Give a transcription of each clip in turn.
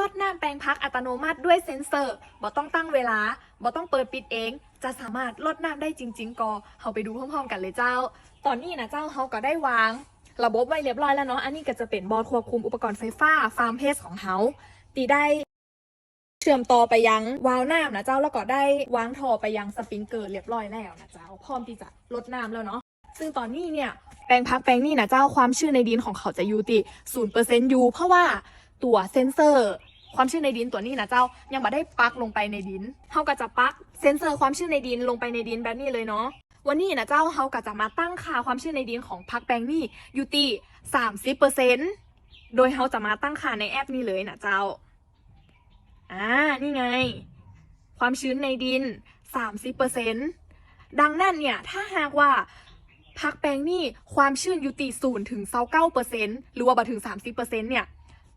ลดน้ำแปลงพักอัตโนมัติด้วยเซ็นเซอร์บ่ต้องตั้งเวลาบ่ต้องเปิดปิดเอง จะสามารถลดน้ำได้จริง ๆก็เฮาไปดูพร้อมๆกันเลยเจ้า ตอนนี้นะเจ้าเฮาก็ได้วาง ระบบไว้เรียบร้อยแล้วเนาะ อันนี้ก็จะเป็นบอร์ดควบคุมอุปกรณ์ไฟฟ้าฟาร์มเพสของเฮาตีได้เชื่อมต่อไปยังวาล์วน้ำนะเจ้าแล้วก็ได้วางท่อไปยังสปริงเกอร์เรียบร้อยแล้วนะเจ้าพร้อมที่จะลดน้ำแล้วเนาะซึ่งตอนนี้เนี่ยแปลงพักแปลงนี่นะเจ้าความชื้นในดินของเขาจะอยู่ที่ศูนย์เปอร์เซ็นต์ยูเพราะว่า ตัวเซนเซอร์ความชื้นในดินตัวนี้นะเจ้ายังไม่ได้ปลักลงไปในดินเขาก็จะปลักเซนเซอร์ความชื้นในดินลงไปในดินแบบนี้เลยเนาะวันนี้นะเจ้าเขาก็จะมาตั้งค่าความชื้นในดินของพักแปลงนี่อยู่ที่สามสิบเปอร์เซ็นต์โดยเขาจะมาตั้งค่าในแอปนี้เลยนะเจ้าอ่านี่ไง ความชื้นในดิน30%ดังนั้นเนี่ยถ้าหากว่าพักแปลงนี่ความชื้นอยู่ตีศูนย์ถึง29%หรือว่าบ่ถึง30%เนี่ย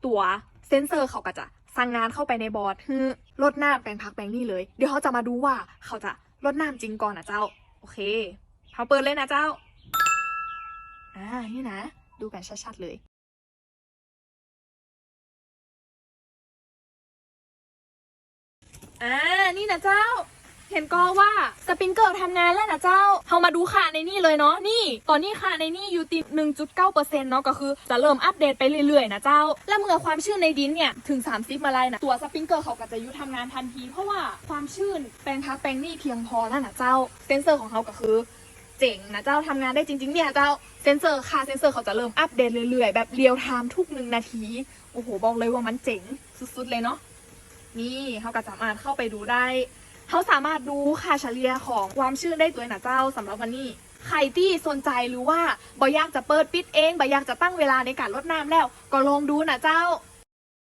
ตัวเซนเซอร์เขาก็จะสั่งงานเข้าไปในบอร์ดคือลดน้ำแปลงพักแปลงนี่เลย เดี๋ยวเขาจะมาดูว่าเขาจะลดน้ำจริงก่อนนะเจ้า โอเคเขาเปิดเลยนะเจ้า อ่า นี่นะ ดูกันชัดๆเลยอ่า นี่นะเจ้า เห็นก็ว่าสปริงเกอร์ทำงานแล้วนะเจ้าเรามาดูค่าในนี่เลยเนาะ นี่ ตอนนี้ค่าในนี่อยู่ติด1.9%เซ็นต์เนาะ ก็คือจะเริ่มอัปเดตไปเรื่อยๆนะเจ้า และเมื่อความชื้นในดินเนี่ย ถึง 30 มาไลยนะ ตัวสปริงเกอร์เขาก็จะยุดทำงานทันที เพราะว่าความชื้นแปลงพักแปลงนี่เพียงพอแล้วนะเจ้า เซนเซอร์ของเขาก็คือเจ๋งนะเจ้าทำงานได้จริงๆเนี่ยเจ้าเซนเซอร์ค่าเซนเซอร์เขาจะเริ่มอัปเดตเรื่อยๆ แบบเรียลไทม์ทุกหนึ่งนาที โอ้โห บอกเลยว่ามันเจ๋งสุดๆเลยเนาะ นี่เขาก็สามารถเข้าไปดูได้ เขาสามารถดูค่าเฉลี่ยของความชื้นได้ตัวนะเจ้าสำหรับวันนี้ ใครที่สนใจหรือว่าบ่อยากจะเปิดปิดเองบ่อยากจะตั้งเวลาในการลดน้ำแล้ว ก็ลองดูนะเจ้า